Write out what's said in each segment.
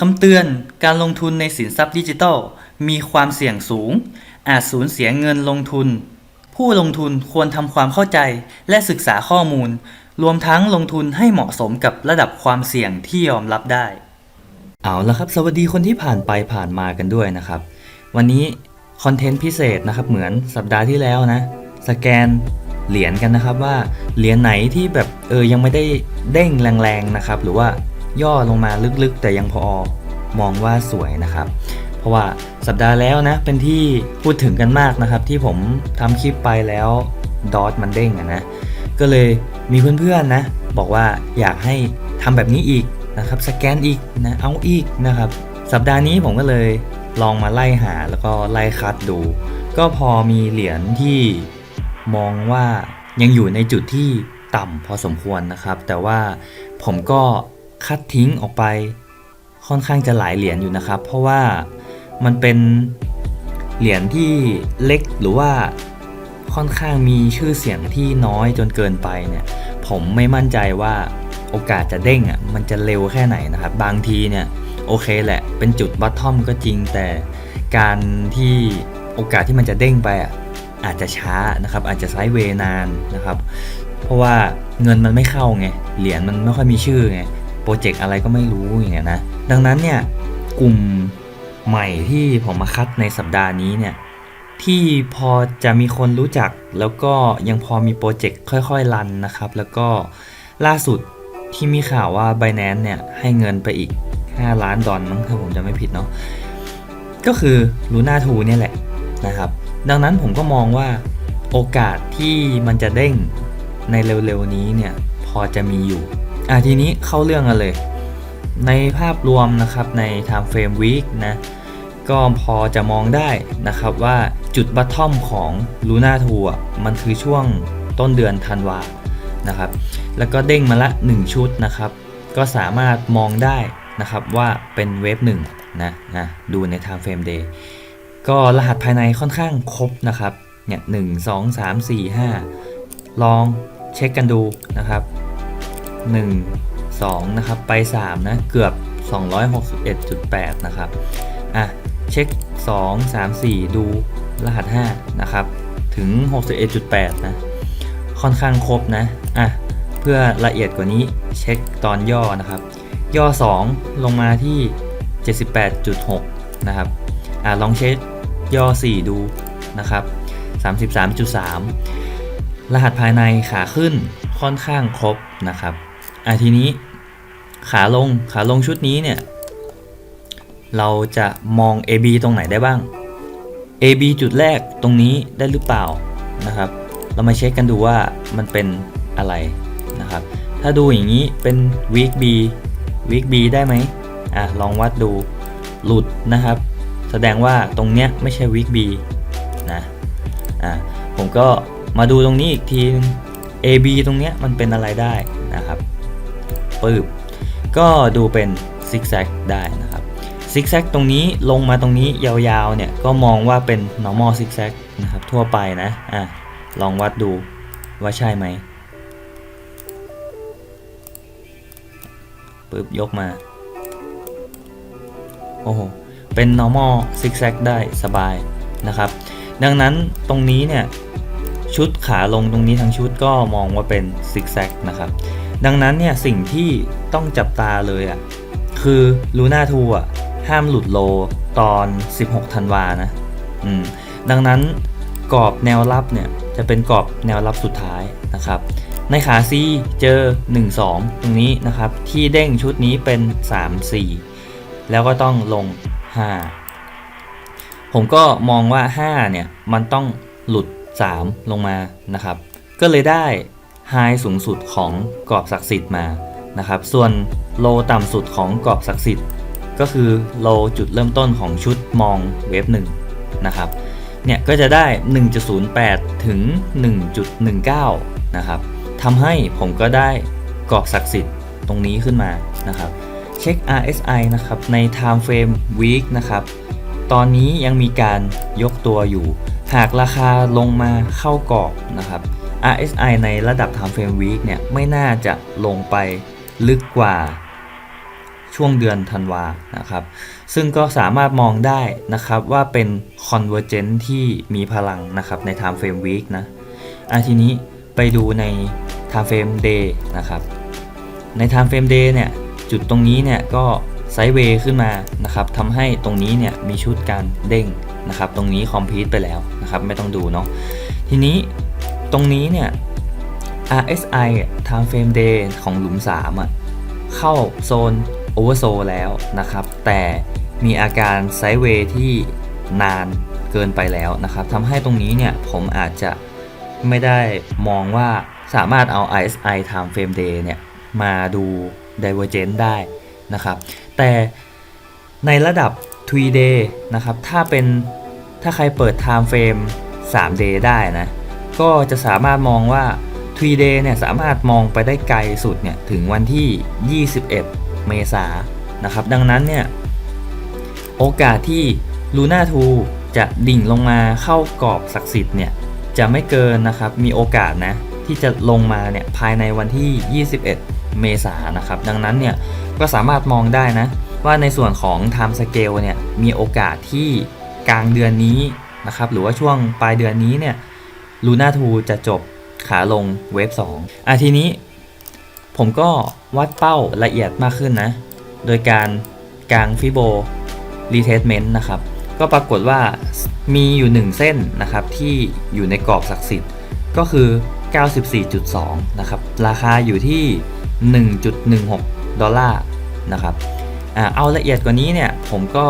คำเตือนการลงทุนในสินทรัพย์ดิจิทัล มีความเสี่ยงสูง อาจสูญเสียเงินลงทุน ผู้ลงทุนควรทำความเข้าใจและศึกษาข้อมูล รวมทั้งลงทุนให้เหมาะสมกับระดับความเสี่ยงที่ยอมรับได้ เอาละครับ สวัสดีคนที่ผ่านไปผ่านมากันด้วยนะครับ วันนี้คอนเทนต์พิเศษนะครับเหมือนสัปดาห์ที่แล้วนะ สแกนเหรียญกันนะครับว่าเหรียญไหนที่แบบเออยังไม่ได้เด้งแรงๆนะครับหรือว่า ย่อลงมาลึกๆ แต่ยังพอมองว่าสวยนะครับ เพราะว่าสัปดาห์แล้วนะเป็นที่พูดถึงกันมากนะครับ ที่ผมทำคลิปไปแล้วดอทมันเด้งอะนะก็เลยมีเพื่อนๆนะ บอกว่าอยากให้ทำแบบนี้อีกนะครับสแกนอีกนะเอาอีกนะครับ สัปดาห์นี้ผมก็เลยลองมาไล่หาแล้วก็ไล่คัดดู ก็พอมีเหรียญที่มองว่ายังอยู่ในจุดที่ต่ำพอสมควรนะครับ แต่ว่าผมก็ คัดทิ้งออกไปค่อนข้างจะหลายเหรียญอยู่นะครับ เพราะว่ามันเป็นเหรียญที่เล็กหรือว่าค่อนข้างมีชื่อเสียงที่น้อยจนเกินไปเนี่ย ผมไม่มั่นใจว่าโอกาสจะเด้งอะมันจะเร็วแค่ไหนนะครับ บางทีเนี่ยโอเคแหละ เป็นจุดบัตทอมก็จริงแต่การที่โอกาสที่มันจะเด้งไปอะอาจจะช้านะครับ อาจจะไซด์เวนานนะครับ เพราะว่าเงินมันไม่เข้าไงเหรียญมันไม่ค่อยมีชื่อไง โปรเจกต์อะไรก็ไม่รู้อย่างเงี้ยนะดังนั้นเนี่ยกลุ่มใหม่ที่ผมมาคัดในสัปดาห์นี้เนี่ยที่พอจะมีคนรู้จักแล้วก็ยังพอมีโปรเจกต์ค่อยๆรันนะครับ แล้วก็ล่าสุดที่มีข่าวว่า Binance เนี่ยให้เงินไปอีก 5 ล้านดอลลาร์มั้งถ้าผมจะไม่ผิดเนาะก็คือ Luna 2เนี่ยแหละนะครับ ดังนั้นผมก็มองว่าโอกาสที่มันจะเด้งในเร็วๆนี้เนี่ยพอจะมีอยู่ อะทีนี้เข้าเรื่องกันเลย ในภาพรวมนะครับใน Time Frame Week นะก็พอจะมองได้นะครับว่าจุดบัตทอมของ Luna 2อะมันคือช่วงต้นเดือนธันวานะครับ แล้วก็เด้งมาละ 1 ชุดนะครับ ก็สามารถมองได้นะครับว่าเป็นเวฟ1นะนะดูใน Time Frame Day ก็รหัสภายในค่อนข้างครบนะครับเนี่ยหนึ่งสองสามสี่ห้าลองเช็คกันดูนะครับ 1 2 นะครับ ไป 3 นะ เกือบ 261.8 นะครับ อะ เช็ค 2 3 4 ดูรหัส 5 นะครับ ถึง 61.8 นะ ค่อนข้างครบนะ อะ เพื่อละเอียดกว่านี้เช็คตอนย่อนะครับ ย่อ 2 ลงมาที่ 78.6 นะครับ อะ ลองเช็คย่อ 4 ดูนะครับ 33.3 รหัสภายในขาขึ้นค่อนข้างครบนะครับ อะทีนี้ขาลงขาลงชุดนี้เนี่ย เราจะมอง AB ตรงไหนได้บ้าง AB จุดแรกตรงนี้ได้หรือเปล่านะครับ เรามาเช็คกันดูว่ามันเป็นอะไรนะครับ ถ้าดูอย่างนี้เป็น week B week B ได้ไหมอะลองวัดดูหลุดนะครับ แสดงว่าตรงเนี้ยไม่ใช่ week B นะอะผมก็มาดูตรงนี้อีกที AB ตรงเนี้ยมันเป็นอะไรได้นะครับ ปึ๊บก็ดูเป็นซิกแซกได้นะครับซิกแซกตรงนี้ลงมาตรงนี้ยาวๆเนี่ยก็มองว่าเป็น normal zigzag นะครับทั่วไปนะอะลองวัดดูว่าใช่ไหมปึ๊บยกมา โอ้โห เป็น normal zigzag ได้สบายนะครับ ดังนั้นตรงนี้เนี่ยชุดขาลงตรงนี้ทั้งชุดก็มองว่าเป็นซิกแซกนะครับ ดังนั้นเนี่ยสิ่งที่ต้องจับตาเลยอะคือลูน่าทูอะห้ามหลุดโลตอน 16 ธันวานะอืมดังนั้นกรอบแนวรับเนี่ยจะเป็นกรอบแนวรับสุดท้ายนะครับ ในขา C เจอ 1 2 ตรงนี้นะครับ ที่เด้งชุดนี้เป็น 3 4 แล้วก็ต้องลง 5 ผมก็มองว่า 5 เนี่ย มันต้องหลุด 3 ลงมานะครับ ก็เลยได้ ไฮสูงสุดของกรอบศักดิ์สิทธิ์มานะครับ ส่วนโลต่ำสุดของกรอบศักดิ์สิทธิ์ ก็คือโลจุดเริ่มต้นของชุดมองเวฟ1นะครับ เนี่ยก็จะได้ 1.08 ถึง 1.19 นะครับทำให้ผมก็ได้กรอบศักดิ์สิทธิ์ตรงนี้ขึ้นมานะครับ เช็ค RSI นะครับใน Time Frame Week นะครับ ตอนนี้ยังมีการยกตัวอยู่ หากราคาลงมาเข้ากรอบนะครับ RSI ในระดับ Time Frame Week เนี่ยไม่น่าจะลงไปลึกกว่าช่วงเดือนธันวานะครับ ซึ่งก็สามารถมองได้นะครับว่าเป็น convergent ที่มีพลังนะครับใน time frame week นะอะทีนี้ไปดูใน time frame day นะครับ ใน time frame day เนี่ยจุดตรงนี้เนี่ยก็ไซด์เวย์ขึ้นมานะครับทำให้ตรงนี้เนี่ยมีชุดการเด้งนะครับ ตรงนี้ complete ไปแล้วนะครับ ไม่ต้องดูเนาะทีนี้ ตรงนี้เนี่ย RSI time frame day ของหลุม3อะเข้าโซน oversold แล้วนะครับ แต่มีอาการไซด์เวย์ที่นานเกินไปแล้วนะครับทำให้ตรงนี้เนี่ยผมอาจจะไม่ได้มองว่าสามารถเอา RSI time frame day เนี่ยมาดู divergent ได้นะครับ แต่ในระดับ 3 day นะครับ ถ้าเป็นถ้าใครเปิด time frame 3 day ได้นะ ก็จะสามารถมองว่า 3 day เนี่ยสามารถมองไปได้ไกลสุดเนี่ยถึงวันที่ 21 เมษานะครับ ดังนั้นเนี่ยโอกาสที่ Luna 2จะดิ่งลงมาเข้ากรอบศักดิ์สิทธิ์เนี่ยจะไม่เกินนะครับมีโอกาสนะที่จะลงมาเนี่ยภายในวันที่ 21 เมษายนนะครับ ดังนั้นเนี่ยก็สามารถมองได้นะว่าในส่วนของ time scale เนี่ยมีโอกาสที่กลางเดือนนี้นะครับหรือว่าช่วงปลายเดือนนี้เนี่ย Luna 2จะจบขาลงเวฟ2อะทีนี้ ผมก็วัดเป้าละเอียดมากขึ้นนะ โดยการกางฟิโบ retracement นะครับ ก็ปรากฏว่ามีอยู่ 1 เส้นนะครับ ที่อยู่ในกรอบศักดิ์สิทธิ์ก็คือ 94.2 นะครับ ราคาอยู่ที่ 1.16 ดอลลาร์นะครับอ่าเอาละเอียดกว่านี้เนี่ย ผมก็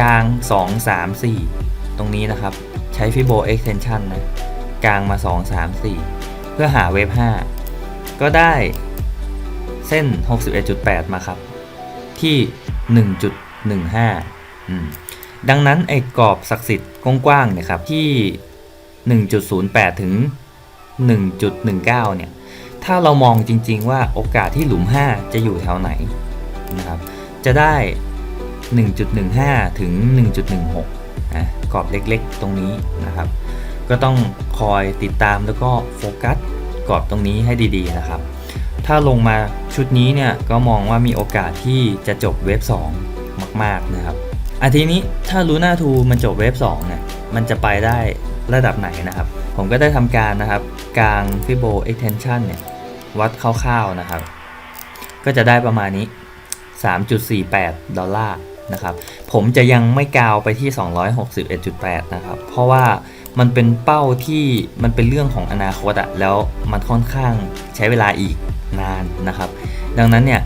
กาง 2 3 4 ตรงนี้นะครับ ใช้ฟิโบ extension นะ กลางมา 2 3 4 เพื่อหาเวฟ5ก็ได้เส้น 61.8 มาครับ ที่ 1.15 ดังนั้นไอ้กรอบศักดิ์สิทธิ์กว้างๆเนี่ยครับที่ 1.08 ถึง 1.19 เนี่ย ถ้าเรามองจริงๆว่าโอกาสที่หลุม 5 จะอยู่แถวไหนนะครับ จะได้ 1.15 ถึง 1.16อะกรอบเล็กๆ ตรงนี้นะครับ ก็ต้องคอยติดตามแล้วก็โฟกัสกรอบตรงนี้ให้ดีๆนะครับ ถ้าลงมาชุดนี้เนี่ยก็มองว่ามีโอกาสที่จะจบเวฟ2 มากๆนะครับอาทีนี้ถ้า Luna 2มันจบเวฟ2เนี่ยมันจะไปได้ระดับไหนนะครับ ผมก็ได้ทำการนะครับกลาง Fibo extension เนี่ยวัดคร่าวๆนะครับ ก็จะได้ประมาณนี้ 3.48 ดอลลาร์นะครับ ผมจะยังไม่กาวไปที่ 261.8 นะครับ เพราะว่า มันเป็นเป้าที่มันเป็นเรื่องของอนาคตอะแล้วมันค่อนข้างใช้เวลาอีกนานนะครับ ดังนั้นเนี่ย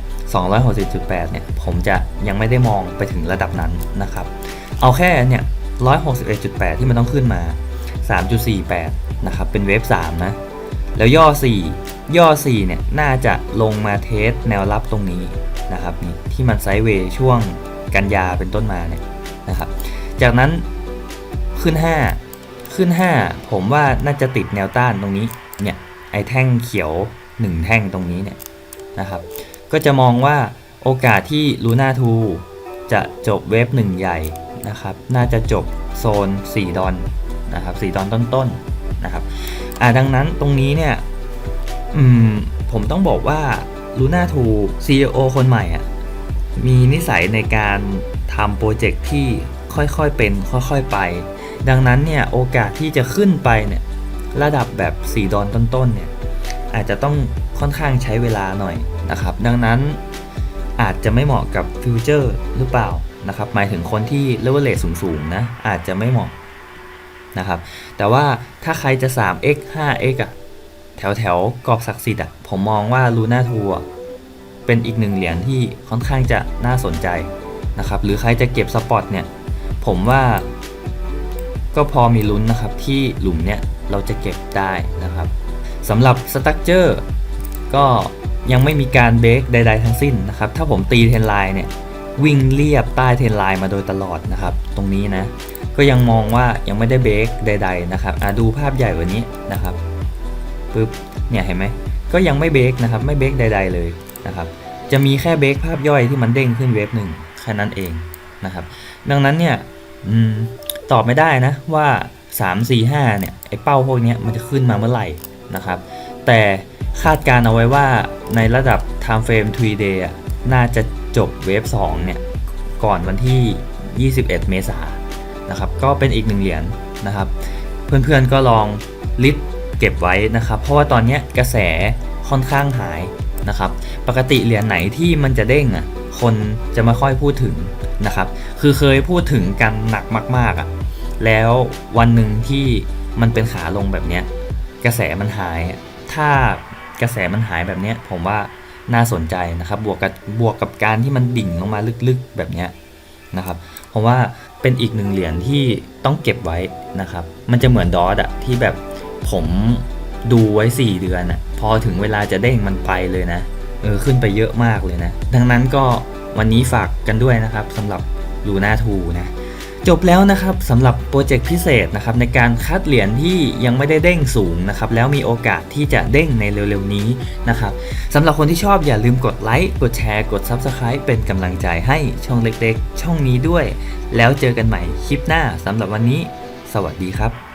260.8 เนี่ย ผมจะยังไม่ได้มองไปถึงระดับนั้นนะครับ เอาแค่เนี่ย 161.8 ที่มันต้องขึ้นมา 3.48 นะครับ เป็นเวฟ 3 นะ แล้วย่อ 4 ย่อ 4 เนี่ย น่าจะลงมาเทสแนวรับตรงนี้นะครับนี่ที่มันไซด์เวย์ช่วงกันยาเป็นต้นมาเนี่ยนะครับ จากนั้นขึ้น 5 ขึ้น 5 ผมว่าน่าจะติดแนวต้านตรงนี้เนี่ยไอแท่งเขียว 1 แท่งตรงนี้เนี่ยนะครับ ก็จะมองว่าโอกาสที่ Luna 2จะจบเวฟ1ใหญ่นะครับ น่าจะจบโซน 4 ดอนนะครับ4ดอนต้นๆนะครับอ่าดังนั้นตรงนี้เนี่ยอืมผมต้องบอกว่า Luna 2 CEO คนใหม่อะมีนิสัยในการทำโปรเจกต์ที่ค่อยๆเป็นค่อยๆไป ดังนั้นเนี่ยโอกาสที่จะขึ้นไปเนี่ยระดับแบบ 4 ดอนต้นๆเนี่ยอาจจะต้องค่อนข้างใช้เวลาหน่อยนะครับ ดังนั้นอาจจะไม่เหมาะกับฟิวเจอร์หรือเปล่านะครับหมายถึงคนที่เลเวลเลสูงๆนะอาจจะไม่เหมาะนะครับแต่ว่าถ้าใครจะ 3x 5x อะแถวแถวกรอบศักดิ์สิทธิ์อะผมมองว่า Luna 2อะเป็นอีกหนึ่งเหรียญที่ค่อนข้างจะน่าสนใจนะครับหรือใครจะเก็บสปอตเนี่ยผมว่า ก็พอมีลุ้นนะครับที่หลุมเนี่ยเราจะเก็บได้นะครับสำหรับสตั๊กเจอร์ก็ยังไม่มีการเบรกใด ๆ ทั้งสิ้นนะครับ ถ้าผมตีเทนไลน์เนี่ยวิ่งเรียบใต้เทนไลน์มาโดยตลอดนะครับ ตรงนี้นะ ก็ยังมองว่ายังไม่ได้เบรกใด ๆ นะครับอะดูภาพใหญ่กว่านี้นะครับปึ๊บเนี่ยเห็นไหมก็ยังไม่เบรกนะครับ ไม่เบรกใด ๆ เลยนะครับ จะมีแค่เบรกภาพย่อยที่มันเด้งขึ้นเวฟหนึ่งแค่นั้นเองนะครับ ดังนั้นเนี่ยอืม ตอบไม่ได้นะว่า 3 4 5เนี่ยไอ้เป้าพวกนี้มันจะขึ้นมาเมื่อไหร่นะครับ แต่คาดการเอาไว้ว่าในระดับ time frame 3 day น่าจะจบเวฟ2เนี่ยก่อนวันที่ 21 เมษายนนะครับก็เป็นอีกหนึ่งเหรียญนะครับ เพื่อนๆก็ลองลิสเก็บไว้นะครับ เพราะว่าตอนนี้กระแสค่อนข้างหายนะครับ ปกติเหรียญไหนที่มันจะเด้งอะคนจะไม่ค่อยพูดถึงนะครับ คือเคยพูดถึงกันหนักมากๆอะ แล้ววันหนึ่งที่มันเป็นขาลงแบบเนี้ยกระแสมันหาย ถ้ากระแสมันหายแบบเนี้ยผมว่าน่าสนใจนะครับ บวกกับบวกกับการที่มันดิ่งลงมาลึกๆแบบเนี้ยนะครับผมว่าเป็นอีกหนึ่งเหรียญที่ต้องเก็บไว้นะครับ มันจะเหมือนดอทอะที่แบบผมดูไว้ 4 เดือนอะพอถึงเวลาจะเด้งมันไปเลยนะเออขึ้นไปเยอะมากเลยนะ ดังนั้นก็วันนี้ฝากกันด้วยนะครับสำหรับลูน่าทูนะ จบแล้วนะครับสำหรับโปรเจกต์พิเศษนะครับในการคัดเหรียญที่ยังไม่ได้เด้งสูงนะครับแล้วมีโอกาสที่จะเด้งในเร็วๆนี้นะครับสำหรับคนที่ชอบอย่าลืมกดไลค์กดแชร์กด Subscribe เป็นกำลังใจให้ช่องเล็กๆ ช่องนี้ด้วย แล้วเจอกันใหม่คลิปหน้าสำหรับวันนี้ สวัสดีครับ